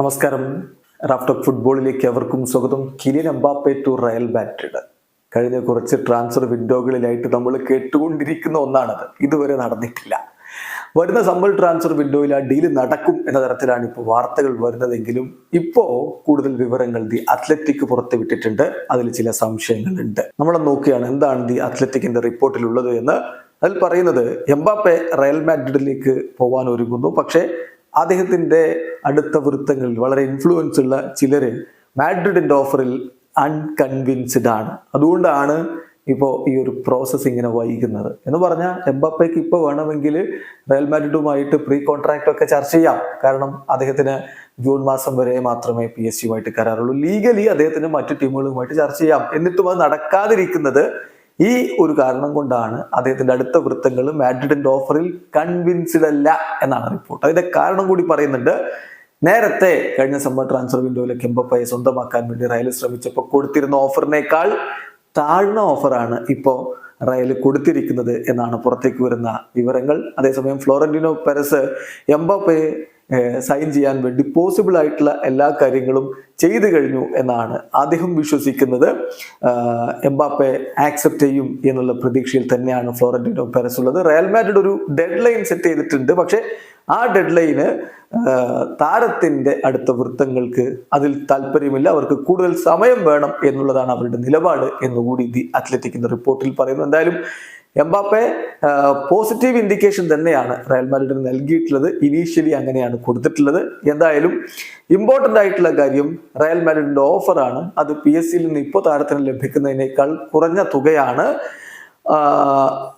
നമസ്കാരം. Raft of ഫുട്ബോളിലേക്ക് അവർക്കും സ്വാഗതം. Kylian Mbappe to Real Madrid. കഴിഞ്ഞ കുറച്ച് ട്രാൻസ്ഫർ വിൻഡോകളിലായിട്ട് നമ്മൾ കേട്ടുകൊണ്ടിരിക്കുന്ന ഒന്നാണത്. ഇതുവരെ നടന്നിട്ടില്ല. വരുന്ന സമ്മർ ട്രാൻസ്ഫർ വിൻഡോയിൽ ആ ഡീൽ നടക്കും എന്ന തരത്തിലാണ് ഇപ്പോൾ വാർത്തകൾ വരുന്നതെങ്കിലും ഇപ്പോൾ കൂടുതൽ വിവരങ്ങൾ ദി അത്ലറ്റിക് പുറത്തുവിട്ടിട്ടുണ്ട് അതിൽ ചില സംശയങ്ങളുണ്ട്. നമ്മൾ നോക്കുകയാണ് എന്താണ് ദി അത്ലറ്റിക്കിന്റെ റിപ്പോർട്ടിലുള്ളത് എന്ന്. അതിൽ പറയുന്നത് എംബാപ്പെ റയൽ മാഡ്രിഡിലേക്ക് പോകാൻ ഒരുങ്ങുന്നു. പക്ഷേ അദ്ദേഹത്തിന്റെ അടുത്ത വൃത്തങ്ങളിൽ വളരെ ഇൻഫ്ലുവൻസ് ഉള്ള ചിലര് മാഡ്രിഡിന്റെ ഓഫറിൽ അൺകൺവിൻസ്ഡ് ആണ്. അതുകൊണ്ടാണ് ഇപ്പോൾ ഈ ഒരു പ്രോസസ്സ് ഇങ്ങനെ വൈകുന്നത്. എന്ന് പറഞ്ഞാൽ എംബപ്പയ്ക്ക് ഇപ്പോൾ വേണമെങ്കിൽ റയൽ മാഡ്രിഡുമായിട്ട് പ്രീ കോൺട്രാക്റ്റ് ഒക്കെ ചർച്ച ചെയ്യാം. കാരണം അദ്ദേഹത്തിന് ജൂൺ മാസം വരെ മാത്രമേ പി എസ് സിയുമായിട്ട് കരാറുള്ളൂ. ലീഗലി അദ്ദേഹത്തിന് മറ്റു ടീമുകളുമായിട്ട് ചർച്ച ചെയ്യാം. എന്നിട്ടും അത് നടക്കാതിരിക്കുന്നത് ഈ ഒരു കാരണം കൊണ്ടാണ് അദ്ദേഹത്തിന്റെ അടുത്ത വൃത്തങ്ങൾ മാഡ്രിഡിന്റെ ഓഫറിൽ കൺവിൻസ്ഡ് അല്ല എന്നാണ് റിപ്പോർട്ട്. അതിന്റെ കാരണം കൂടി പറയുന്നുണ്ട് നേരത്തെ കഴിഞ്ഞ സമ്മർ ട്രാൻസ്ഫർ വിൻഡോയിലെ കെമ്പപ്പയെ സ്വന്തമാക്കാൻ വേണ്ടി റയൽ ശ്രമിച്ചപ്പോൾ കൊടുത്തിരുന്ന ഓഫറിനേക്കാൾ താഴ്ന്ന ഓഫറാണ് ഇപ്പോൾ റയൽ കൊടുത്തിരിക്കുന്നത് എന്നാണ് പുറത്തേക്ക് വരുന്ന വിവരങ്ങൾ. അതേസമയം ഫ്ലോറന്റിനോ പെരസ് എംബപ്പയെ സൈൻ ചെയ്യാൻ വേണ്ടി പോസിബിൾ ആയിട്ടുള്ള എല്ലാ കാര്യങ്ങളും ചെയ്തു കഴിഞ്ഞു എന്നാണ് അദ്ദേഹം വിശ്വസിക്കുന്നത്. എംബാപ്പെ ആക്സെപ്റ്റ് ചെയ്യും എന്നുള്ള പ്രതീക്ഷയിൽ തന്നെയാണ് ഫ്ലോറന്റിനോ പെരസ് ഉള്ളത്. റയൽ മാഡ്രിഡ് ഒരു ഡെഡ് ലൈൻ സെറ്റ് ചെയ്തിട്ടുണ്ട്. പക്ഷേ ആ ഡെഡ് ലൈന് താരത്തിന്റെ അടുത്ത വൃത്തങ്ങൾക്ക് അതിൽ താല്പര്യമില്ല. അവർക്ക് കൂടുതൽ സമയം വേണം എന്നുള്ളതാണ് അവരുടെ നിലപാട് എന്നുകൂടി ദി അത്ലറ്റിക്കിന്റെ റിപ്പോർട്ടിൽ പറയുന്നു. എന്തായാലും എംബാപ്പെ പോസിറ്റീവ് ഇൻഡിക്കേഷൻ തന്നെയാണ് റയൽ മാഡ്രിഡിന് നൽകിയിട്ടുള്ളത്. ഇനീഷ്യലി അങ്ങനെയാണ് കൊടുത്തിട്ടുള്ളത്. എന്തായാലും ഇമ്പോർട്ടന്റ് ആയിട്ടുള്ള കാര്യം റയൽ മാഡ്രിഡിന്റെ ഓഫറാണ് അത് പി എസ് സിയിൽ നിന്ന് ഇപ്പോൾ താരത്തിന് ലഭിക്കുന്നതിനേക്കാൾ കുറഞ്ഞ തുകയാണ്.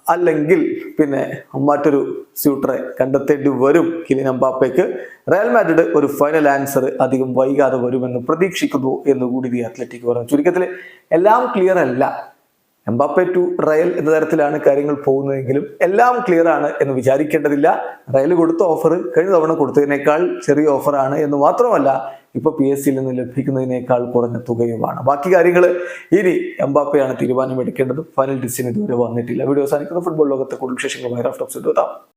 അല്ലെങ്കിൽ പിന്നെ മറ്റൊരു സ്യൂട്ടറെ കണ്ടെത്തേണ്ടി വരും കിലിൻ എംബാപ്പയ്ക്ക് റയൽ മാഡ്രിഡ് ഒരു ഫൈനൽ ആൻസർ അധികം വൈകാതെ വരുമെന്ന് പ്രതീക്ഷിക്കുന്നു എന്നുകൂടി ദി അത്ലറ്റിക് പറഞ്ഞു. ചുരുക്കത്തിൽ എല്ലാം ക്ലിയർ അല്ല. എംബാപ്പെ ടു റയൽ എന്ന തരത്തിലാണ് കാര്യങ്ങൾ പോകുന്നതെങ്കിലും എല്ലാം ക്ലിയർ ആണ് എന്ന് വിചാരിക്കേണ്ടതില്ല. റയൽ കൊടുത്ത ഓഫർ കഴിഞ്ഞ തവണ കൊടുത്തതിനേക്കാൾ ചെറിയ ഓഫറാണ് എന്ന് മാത്രമല്ല ഇപ്പൊ പി എസ് സിയിൽ നിന്ന് ലഭിക്കുന്നതിനേക്കാൾ കുറഞ്ഞ തുകയുമാണ്. ബാക്കി കാര്യങ്ങൾ ഇനി എംബാപ്പയാണ് തീരുമാനമെടുക്കേണ്ടത്. ഫൈനൽ ഡിസിഷൻ ഇതുവരെ വന്നിട്ടില്ല. വീഡിയോ അവസാനിക്കുന്ന. ഫുട്ബോൾ ലോകത്തെ കൂടുതൽ വിശേഷങ്ങളുമായി റഫ്റ്റോക്സ് എത്താം